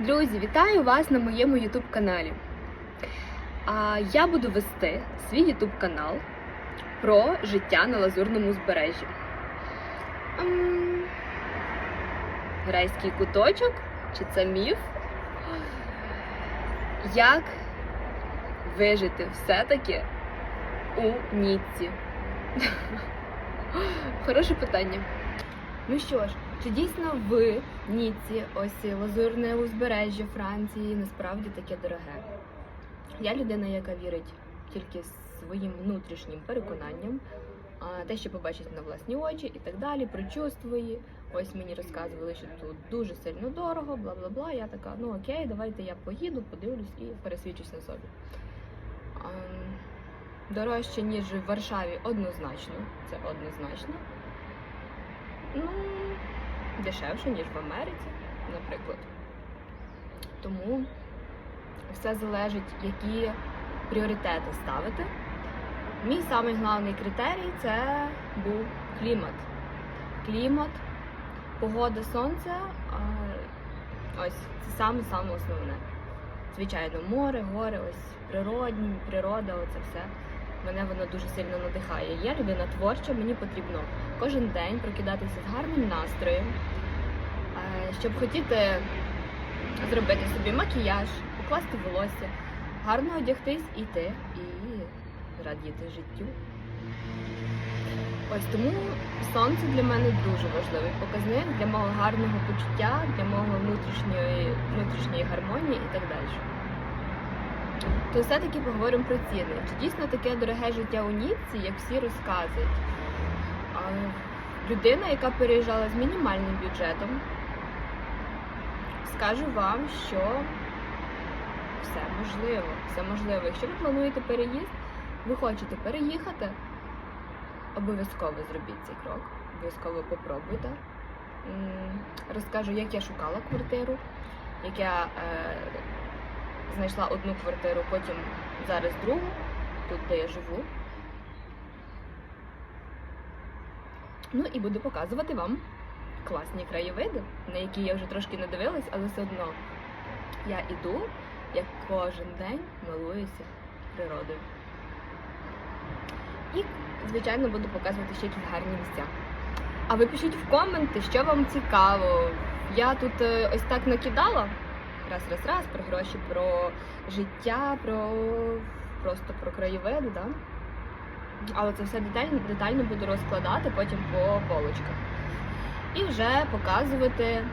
Друзі, вітаю вас на моєму YouTube каналі. Я буду вести свій YouTube канал про життя на лазурному узбережжі. Ем, Райський куточок? Чи це міф? Як вижити все-таки у Ніцці? Хороше питання. Ну що ж, чи дійсно в Ніці, ось лазурне узбережжя Франції, насправді таке дороге? Я людина, яка вірить тільки своїм внутрішнім переконанням, те, що побачить на власні очі і так далі, прочувствує. Ось мені розказували, що тут дуже сильно дорого, бла бла бла. Я така, ну окей, давайте я поїду, подивлюсь і пересвідчусь на собі. Ем, Дорожче, ніж в Варшаві, однозначно. Це однозначно. Ну, дешевше, ніж в Америці, наприклад. Тому все залежить, які пріоритети ставити. Мій самий головний критерій це був клімат. Клімат, погода сонця. а, Ось це саме саме основне. Звичайно, море, гори, ось природні, природа, оце все. Мене воно дуже сильно надихає. Я людина творча, мені потрібно кожен день прокидатися з гарним настроєм, е, щоб хотіти зробити собі макіяж, покласти волосся, гарно одягтись, іти і радіти життю. Ось тому сонце для мене дуже важливий показник для мого гарного почуття, для мого внутрішньої, внутрішньої гармонії і так далі. То все-таки поговоримо про ціни. Чи дійсно таке дороге життя у Ніцці, як всі розказують? Людина, яка переїжджала з мінімальним бюджетом, скажу вам, що все можливо. Все можливо. Якщо ви плануєте переїзд, ви хочете переїхати, обов'язково зробіть цей крок, обов'язково попробуйте. Розкажу, як я шукала квартиру, як я е, знайшла одну квартиру, потім зараз другу, тут де я живу. Ну і буду показувати вам класні краєвиди, на які я вже трошки не дивилась, але все одно я іду, як кожен день милуюся природою. І, звичайно, буду показувати ще якісь гарні місця. А ви пишіть в коменти, що вам цікаво. Я тут е, ось так накидала раз, раз, раз про гроші, про життя, про просто про краєвиди, да? але це все детально, детально буду розкладати потім по полочках. І вже показувати